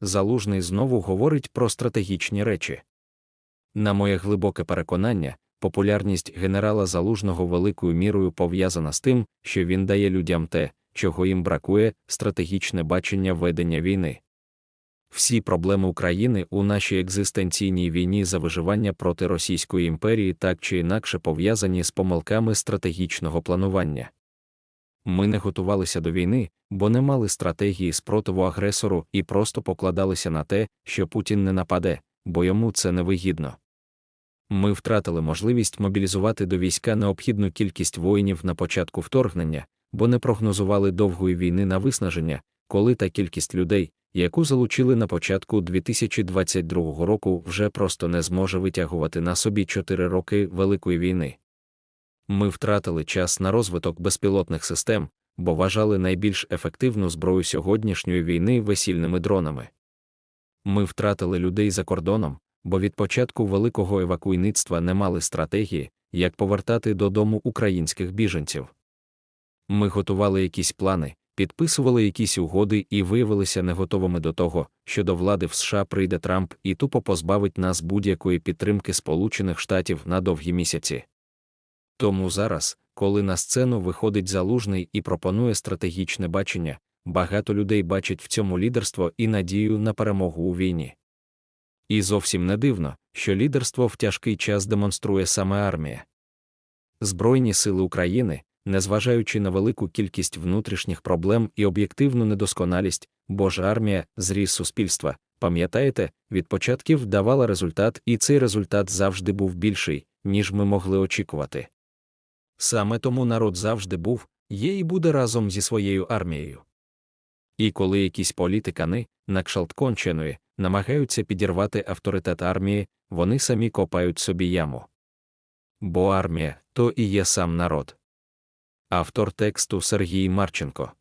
залужний знову говорить про стратегічні речі. На моє глибоке переконання, популярність генерала залужного великою мірою пов'язана з тим, що він дає людям те, чого їм бракує, стратегічне бачення ведення війни. Всі проблеми України у нашій екзистенційній війні за виживання проти Російської імперії так чи інакше пов'язані з помилками стратегічного планування. Ми не готувалися до війни, бо не мали стратегії спротиву агресору і просто покладалися на те, що Путін не нападе, бо йому це невигідно. Ми втратили можливість мобілізувати до війська необхідну кількість воїнів на початку вторгнення, бо не прогнозували довгої війни на виснаження, коли та кількість людей, яку залучили на початку 2022 року, вже просто не зможе витягувати на собі 4 роки Великої війни. Ми втратили час на розвиток безпілотних систем, бо вважали найбільш ефективну зброю сьогоднішньої війни весільними дронами. Ми втратили людей за кордоном, бо від початку великого евакуйництва не мали стратегії, як повертати додому українських біженців. Ми готували якісь плани, підписували якісь угоди і виявилися не готовими до того, що до влади в США прийде Трамп і тупо позбавить нас будь-якої підтримки Сполучених Штатів на довгі місяці. Тому зараз, коли на сцену виходить залужний і пропонує стратегічне бачення, багато людей бачать в цьому лідерство і надію на перемогу у війні. І зовсім не дивно, що лідерство в тяжкий час демонструє саме армія. Збройні сили України, незважаючи на велику кількість внутрішніх проблем і об'єктивну недосконалість, бо ж армія, зріс суспільства, пам'ятаєте, від початків давала результат, і цей результат завжди був більший, ніж ми могли очікувати. Саме тому народ завжди був, є і буде разом зі своєю армією. І коли якісь політикани, на конченої, намагаються підірвати авторитет армії, вони самі копають собі яму. Бо армія то і є сам народ. Автор тексту Сергій Марченко